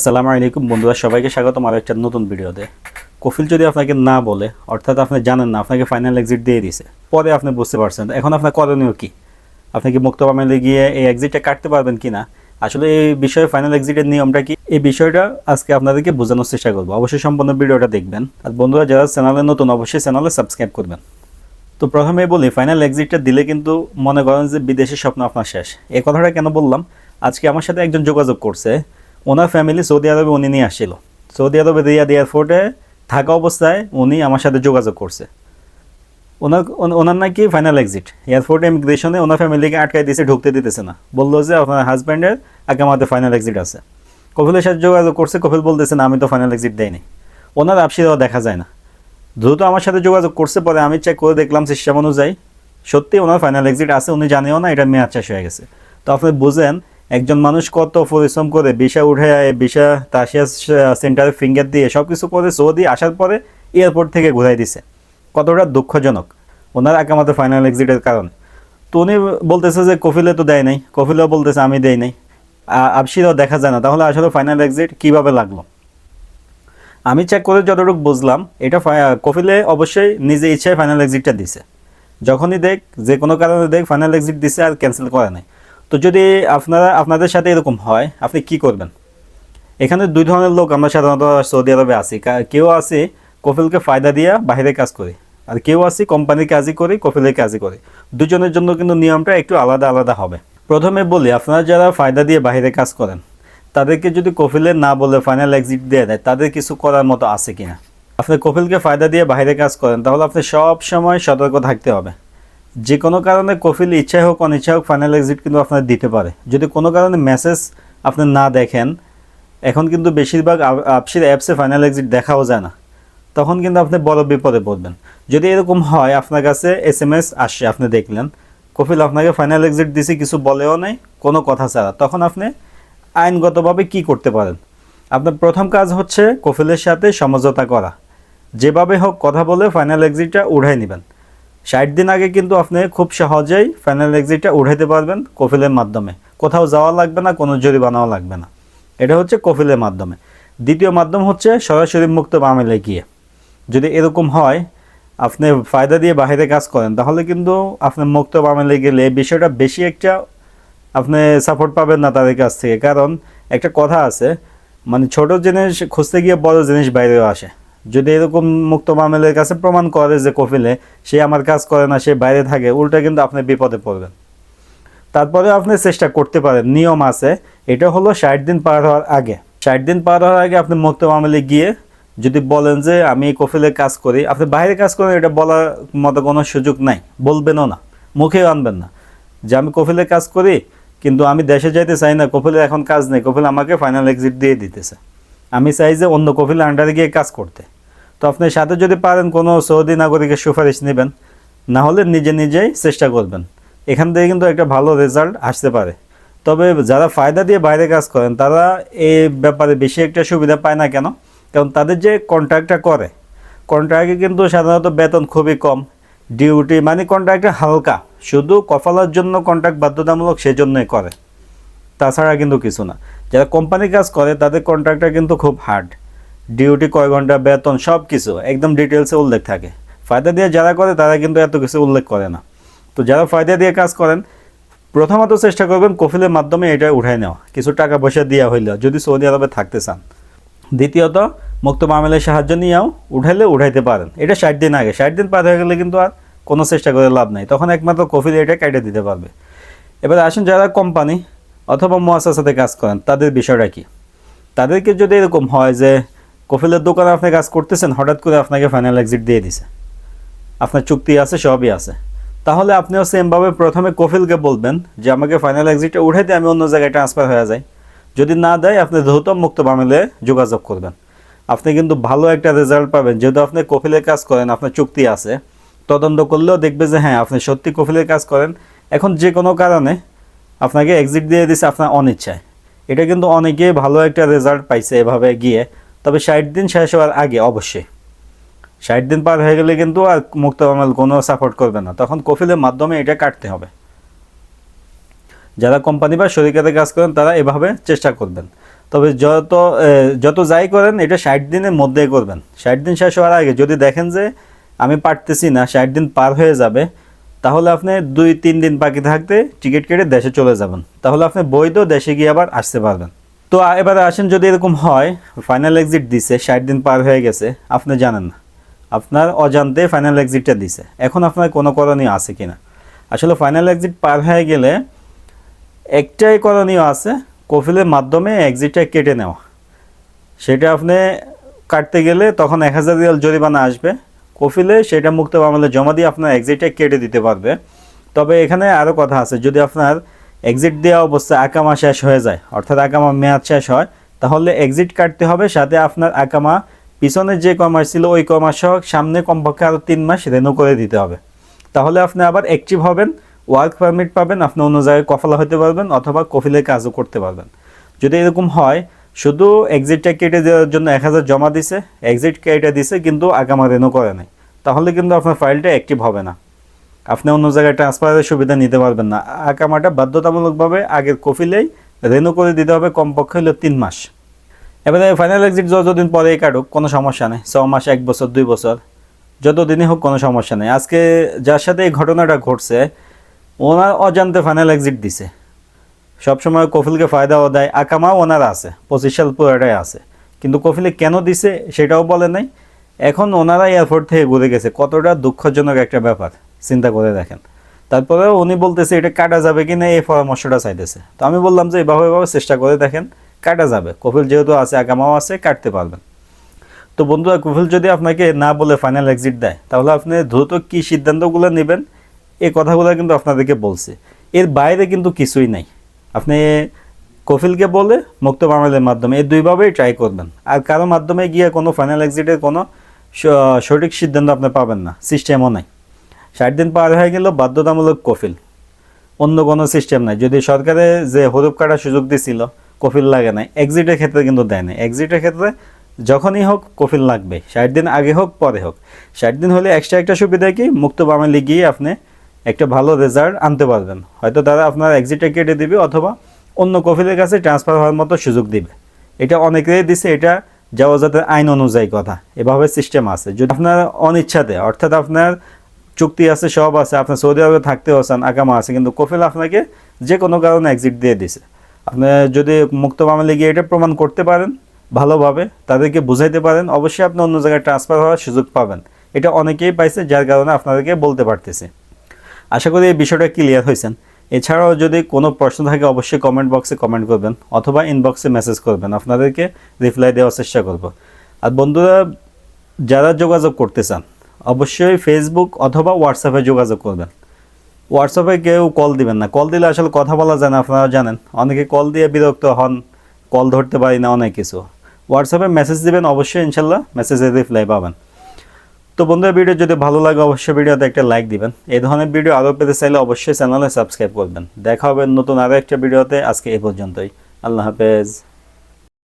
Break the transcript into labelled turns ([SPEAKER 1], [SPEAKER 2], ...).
[SPEAKER 1] আসসালামু আলাইকুম বন্ধুরা, সবাইকে স্বাগতম আর একটা নতুন ভিডিওতে। কফিল যদি আপনাকে না বলে, অর্থাৎ আপনি জানেন না, আপনাকে ফাইনাল এক্সিট দিয়ে দিছে, পরে আপনি বুঝতে পারছেন। এখন আপনার করণীয় কি? আপনি কি মুক্ত বামেলে গিয়ে এই এক্সিটটা কাটতে পারবেন কি না? আসলে এই বিষয়ে ফাইনাল এক্সিটের নিয়মটা কি? এই বিষয়টা আজকে আপনাদেরকে বোঝানোর চেষ্টা করব। অবশ্যই সম্পূর্ণ ভিডিওটা দেখবেন। আর বন্ধুরা, যারা চ্যানেলে নতুন, অবশ্যই চ্যানেলে সাবস্ক্রাইব করবেন। তো প্রথমে বলি ফাইনাল এক্সিটটা দিলে কিন্তু মনে করেন যে বিদেশের স্বপ্ন আপনার শেষ। এই কথাটা কেন বললাম? আজকে আমার সাথে একজন যোগাযোগ করছে। ওনার ফ্যামিলি সৌদি আরবে উনি নিয়ে আসছিল। সৌদি আরবে রিয়াদ এয়ারপোর্টে থাকা অবস্থায় উনি আমার সাথে যোগাযোগ করছে। ওনার ওনার নাকি ফাইনাল এক্সিট এয়ারপোর্ট ইমিগ্রেশনে ওনার ফ্যামিলিকে আটকাই দিয়েছে ঢুকতে দিতেছে না। বলল যে আপনার হাজব্যান্ডের আগে আমাদের ফাইনাল এক্সিট আছে। কপিলের সাথে যোগাযোগ করছে, কপিল বলতেছে, না, আমি তো ফাইনাল এক্সিট দেয়নি ওনার আপসিরাও দেখা যায় না। দ্রুত আমার সাথে যোগাযোগ করছে, পরে আমি চেক করে দেখলাম সিস্টেম অনুযায়ী। সত্যি ওনার ফাইনাল এক্সিট আছে, উনি জানেও না, এটা মেয়াদ শেষ হয়ে গেছে। তো আপনি বুঝেন একজন মানুষ কত পরিশ্রম করে বিষা উঠে বিষা তাসিয়া সেন্টারে ফিঙ্গার দিয়ে সব কিছু করে সৌদি আসার পরে এয়ারপোর্ট থেকে ঘুরাই দিছে। কতটা দুঃখজনক। ওনার আকামাতে ফাইনাল এক্সিটের কারণ। তো উনি বলতেছে যে কফিলে তো দেয় নাই। কফিলেও বলতেছে আমি দেই নাই। আবশিরাও দেখা যায় না। তাহলে আসলে ফাইনাল এক্সিট কীভাবে লাগল? আমি চেক করে যতটুকু বুঝলাম, এটা কপিলে অবশ্যই নিজে ইচ্ছায় ফাইনাল এক্সিটটা দিছে। যখনই দেখ যে কোনো কারণে দেখ ফাইনাল এক্সিট দিছে আর ক্যান্সেল করে নাই। তো যদি আপনারা, আপনাদের সাথে এরকম হয়, আপনি কি করবেন? এখানে দুই ধরনের লোক আমরা সাধারণত সৌদি আরবে কা- কেউ আছে কফিলকে ফায়দা দিয়া বাইরে কাজ করি, আর কেউ আছে কোম্পানির কাজই করি, কফিলের কাজই করি। দুজনের জন্য কিন্তু নিয়মটা একটু আলাদা আলাদা হবে। প্রথমে বলি, আপনারা যারা ফায়দা দিয়ে বাইরে কাজ করেন, তাদেরকে যদি কফিলে না বলে ফাইনাল এক্সিট দিয়ে দেয়, তাদের কিছু করার মতো আছে কিনা? আপনি কফিলকে ফায়দা দিয়ে বাইরে কাজ করেন, তাহলে আপনি সব সময় সতর্ক থাকতে হবে। যে কোনো কারণে কফিল ইচ্ছা হোক অনিচ্ছা হোক ফাইনাল এক্সিট কিন্তু আপনার দিতে পারে। যদি কোনো কারণে মেসেজ আপনি না দেখেন, এখন কিন্তু বেশিরভাগ আপসির অ্যাপসে ফাইনাল এক্সিট দেখাও যায় না। তখন কিন্তু আপনি বড় বিপদে পড়বেন। যদি এরকম হয়, আপনার কাছে এস এম এস আসছে আপনি দেখলেন, কফিল আপনাকে ফাইনাল এক্সিট দিছে, কিছু বলেও নাই, কোনো কথা ছাড়া, তখন আপনি আইনগতভাবে কি করতে পারেন? আপনার প্রথম কাজ হচ্ছে কফিলের সাথে সমঝোতা করা। যেভাবে হোক, কথা বলে ফাইনাল এক্সিটটা উঠাই নেবেন। ষাট দিন আগে কিন্তু আপনি খুব সহজেই ফাইনাল এক্সিটটা উঠাইতে পারবেন কফিলের মাধ্যমে। কোথাও যাওয়া লাগবে না, কোনো জরিমানাও লাগবে না। এটা হচ্ছে কফিলের মাধ্যমে। দ্বিতীয় মাধ্যম হচ্ছে সরাসরি মুক্ত মামলে গিয়ে। যদি এরকম হয়, আপনি ফায়দা দিয়ে বাইরে কাজ করেন, তাহলে কিন্তু আপনি মুক্ত মামলে গেলে বিষয়টা বেশি একটা আপনি সাপোর্ট পাবেন না তাদের কাছ থেকে। কারণ একটা কথা আছে মানে ছোট জিনিস খুঁজতে গিয়ে বড় জিনিস বাইরেও আসে। যদি এরকম মুক্ত মামলের কাছে প্রমাণ করে যে কফিলে সে আমার কাজ করে না, সে বাইরে থাকে, উল্টা কিন্তু আপনি বিপদে পড়বেন। তারপরে আপনি চেষ্টা করতে পারেন, নিয়ম আছে। এটা হলো ষাট দিন পার হওয়ার আগে। ষাট দিন পার হওয়ার আগে আপনি মুক্ত মামলে গিয়ে যদি বলেন যে আমি কফিলে কাজ করি, আপনি বাইরে কাজ করেন, এটা বলার মতো কোনো সুযোগ নাই। বলবেনও না, মুখেও আনবেন না। যে আমি কফিলে কাজ করি, কিন্তু আমি দেশে যাইতে চাই না, কফিলে এখন কাজ নেই, কফিল আমাকে ফাইনাল এক্সিট দিয়ে দিতেছে। আমি চাই যে অন্য কফিলের আন্ডারে গিয়ে কাজ করতে। তো আপনি সাথে যদি পারেন কোনো সৌদি নাগরিকের সুপারিশ নেবেন, না হলে নিজে নিজেই চেষ্টা করবেন। এখান থেকে কিন্তু একটা ভালো রেজাল্ট আসতে পারে। তবে যারা ফায়দা দিয়ে বাইরে কাজ করেন, তারা এই ব্যাপারে বেশি একটা সুবিধা পায় না কেন? কারণ তাদের যে কন্ট্রাক্টটা করে, কন্ট্রাক্টে কিন্তু সাধারণত বেতন খুবই কম, ডিউটি মানে কন্ট্রাক্টটা হালকা। শুধু কফালার জন্য কন্ট্রাক্ট বাধ্যতামূলক সেজন্যই করে। তাছাড়া কিন্তু কিছু না। যারা কোম্পানি কাজ করে, তাদের কন্ট্রাক্টটা কিন্তু খুব হার্ড ডিউটি কয় ঘণ্টা, বেতন সব কিছু একদম ডিটেলসে উল্লেখ থাকে। ফায়দা দিয়ে যারা করে, তারা কিন্তু এত কিছু উল্লেখ করে না। তো যারা ফায়দা দিয়ে কাজ করেন, প্রথমত চেষ্টা করবেন কফিলের মাধ্যমে এটা উঠাই নেওয়া। কিছু টাকা পয়সা দেওয়া হইলেও, যদি সৌদি আরবে থাকতে চান। দ্বিতীয়ত, মুক্ত মামলের সাহায্য নিয়েও উঠাইলে উঠাইতে পারেন। এটা ষাট দিন আগে। ষাট দিন পার হয়ে গেলে কিন্তু আর কোনো চেষ্টা করে লাভ নাই। তখন একমাত্র কফিল এটা কেটে দিতে পারবে। এবার আসুন যারা কোম্পানি অথবা মহাসার সাথে কাজ করেন, তাদের বিষয়টা কি? তাদেরকে যদি এরকম হয় যে, কফিলের দোকানে আপনি কাজ করতেছেন, হঠাৎ করে আপনাকে ফাইনাল এক্সিট দিয়ে দিছে। আপনার চুক্তি আছে, সবই আছে। তাহলে আপনিও সেমভাবে প্রথমে কফিলকে বলবেন যে, আমাকে ফাইনাল এক্সিটটা উঠে দিয়ে আমি অন্য জায়গায় ট্রান্সফার হয়ে যাই। যদি না দেয়, আপনি দ্রুত মুক্ত মামলে যোগাযোগ করবেন। আপনি কিন্তু ভালো একটা রেজাল্ট পাবেন। যেহেতু আপনি কফিলের কাজ করেন, আপনার চুক্তি আছে, তদন্ত করলেও দেখবে যে হ্যাঁ আপনি সত্যি কফিলের কাজ করেন। এখন যে কোনো কারণে আপনাকে এক্সিট দিয়ে দিছে আপনার অনিচ্ছায়। এটা কিন্তু অনেকেই ভালো একটা রেজাল্ট পাইছে এভাবে গিয়ে। তবে ষাট দিন শেষ হওয়ার আগে অবশ্যই। ষাট দিন পার হয়ে গেলে কিন্তু আর মুক্ত মামল কোনো সাপোর্ট করবে না। তখন কফিলের মাধ্যমে এটা কাটতে হবে। যারা কোম্পানি বা শরীকাতে কাজ করেন, তারা এভাবে চেষ্টা করবেন। তবে যত যত যাই করেন, এটা ষাট দিনের মধ্যেই করবেন। ষাট দিন শেষ হওয়ার আগে যদি দেখেন যে আমি পারতেছি না, ষাট দিন পার হয়ে যাবে তাহলে আপনি দুই, তিন দিন বাকি থাকতে টিকিট কেটে দেশে চলে যাবেন। তাহলে আপনি বৈধ দেশে গিয়ে আবার আসতে পারবেন। তো এবারে আসেন, যদি এরকম হয় ফাইনাল এক্সিট দিছে, ষাট দিন পার হয়ে গেছে, আপনি জানেন না। আপনার অজান্তে ফাইনাল এক্সিটটা দিছে। এখন আপনার কোনো করণীয় আছে কি না আসলে ফাইনাল এক্সিট পার হয়ে গেলে একটাই করণীয় আছে, কফিলের মাধ্যমে এক্সিটটা কেটে নেওয়া। সেটা আপনি কাটতে গেলে তখন এক হাজার রিয়াল জরিমানা আসবে। কফিলে সেটা মুক্ত মামলে জমা দিয়ে আপনার এক্সিটটা কেটে দিতে পারবে। তবে এখানে আরও কথা আছে, যদি আপনার এক্সিট দেওয়া অবস্থায় আকামা শেষ হয়ে যায়, অর্থাৎ আকামা মেয়াদ শেষ হয়, তাহলে এক্সিট কাটতে হবে, সাথে আপনার আকামা পিছনের যে কমার্স ছিল ওই কমাস সহ সামনে কমপক্ষে আরও তিন মাস রেনু করে দিতে হবে। তাহলে আপনি আবার অ্যাক্টিভ হবেন ওয়ার্ক পারমিট পাবেন, আপনি অন্য জায়গায় কফলা হতে পারবেন, অথবা কফিলের কাজও করতে পারবেন। যদি এরকম হয় শুধু এক্সিটটা কেটে দেওয়ার জন্য এক হাজার জমা দিছে এক্সিট কেটে দিছে, কিন্তু আগামা রেনু করে নাই। তাহলে কিন্তু আপনার ফাইলটা অ্যাক্টিভ হবে না। আপনি অন্য জায়গায় ট্রান্সফারের সুবিধা নিতে পারবেন না। আকামাটা বাধ্যতামূলকভাবে আগের কফিলেই রেনু করে দিতে হবে, কমপক্ষে হলো তিন মাস। এবারে ফাইনাল এক্সিট যতদিন পরে কাটুক, কোনো সমস্যা নেই। ছ মাস, এক বছর, দুই বছর, যতদিনই হোক কোনো সমস্যা নেই। আজকে যার সাথে এই ঘটনাটা ঘটছে, ওনার অজান্তে ফাইনাল এক্সিট দিছে। সবসময় কফিলকে ফায়দাও দেয়, আকামাও ওনার আছে, পঁচিশ সাল পুরোটাই আছে। কিন্তু কফিলে কেন দিছে সেটাও বলে নাই। এখন ওনারা এয়ারপোর্ট থেকে ঘুরে গেছে, কতটা দুঃখজনক একটা ব্যাপার, চিন্তা করে দেখেন। তারপরে উনি বলতেছে, এটা কাটা যাবে কি না, এই পরামর্শটা চাইতেছে। তো আমি বললাম যে, এভাবে এভাবে চেষ্টা করে দেখেন, কাটা যাবে। কফিল যেহেতু আছে আগামাও আছে, কাটতে পারবেন। তো বন্ধুরা, কুফিল যদি আপনাকে না বলে ফাইনাল এক্সিট দেয়, তাহলে আপনি দ্রুত কী সিদ্ধান্তগুলো নেবেন এই কথাগুলো কিন্তু আপনাদেরকে বলছে। এর বাইরে কিন্তু কিছুই নাই। আপনি কফিলকে বলে মুক্ত মামলের মাধ্যমে এই দুইভাবেই ট্রাই করবেন। আর কারও মাধ্যমে গিয়ে কোনো ফাইনাল এক্সিটের কোনো সঠিক সিদ্ধান্ত আপনি পাবেন না সিস্টেমও নাই। ষাট দিন পার হয়ে গেল বাধ্যতামূলক কফিল। অন্য কোনো সিস্টেম নাই। যদি সরকারে যে হরুপ কাটার সুযোগ দিছিল, কফিল লাগে নাই এক্সিটের ক্ষেত্রে কিন্তু দেয় নাই। এক্সিটের ক্ষেত্রে যখনই হোক কফিল লাগবে। ষাট দিন আগে হোক, পরে হোক। ষাট দিন হলে এক্সট্রা একটা সুবিধা কি? মুক্ত বামালি গিয়ে আপনি একটা ভালো রেজাল্ট আনতে পারবেন। হয়তো তারা আপনার এক্সিটটা কেটে দিবে অথবা অন্য কফিলের কাছে ট্রান্সফার হওয়ার মতো সুযোগ দিবে। এটা অনেকেই দিছে, এটা যাওয়াজাতের আইন অনুযায়ী কথা। এভাবে সিস্টেম আছে। যদি আপনার অনিচ্ছাতে, অর্থাৎ আপনার চুক্তি আছে, সব আছে, আপনি সৌদি আরবে থাকতে হচ্ছেন আকামা আছে, কিন্তু কফিল আপনাকে যে কোনো কারণে এক্সিট দিয়ে দিছে। আপনি যদি মুক্ত মামলে গিয়ে এটা প্রমাণ করতে পারেন ভালোভাবে, তাদেরকে বুঝাইতে পারেন, অবশ্যই আপনি অন্য জায়গায় ট্রান্সফার হওয়ার সুযোগ পাবেন। এটা অনেকেই পাইছে, যার কারণে আপনাদেরকে বলতে পারতেছি। আশা করি এই বিষয়টা ক্লিয়ার হয়েছেন। এছাড়াও যদি কোনো প্রশ্ন থাকে, অবশ্যই কমেন্ট বক্সে কমেন্ট করবেন, অথবা ইনবক্সে মেসেজ করবেন। আপনাদেরকে রিপ্লাই দেওয়ার চেষ্টা করব। আর বন্ধুরা, যারা যোগাযোগ করতে চান, অবশ্যই ফেসবুক অথবা হোয়াটসঅ্যাপে যোগাযোগ করবেন। হোয়াটসঅ্যাপে কেউ কল দিবেন না। কল দিলে আসলে কথা বলা যায় না আপনারা জানেন। অনেকে কল দিয়ে বিরক্ত হন কল ধরতে পারি না, অনেক কিছু। হোয়াটসঅ্যাপে মেসেজ দিবেন, অবশ্যই ইনশাল্লাহ মেসেজের রিপ্লাই পাবেন। তো বন্ধুরা, ভিডিও যদি ভালো লাগে, অবশ্যই ভিডিওতে একটা লাইক দিবেন। এই ধরনের ভিডিও আরও পেতে চাইলে অবশ্যই চ্যানেলে সাবস্ক্রাইব করবেন। দেখা হবে নতুন আরও একটা ভিডিওতে, আজকে এ পর্যন্তই। আল্লাহ হাফেজ।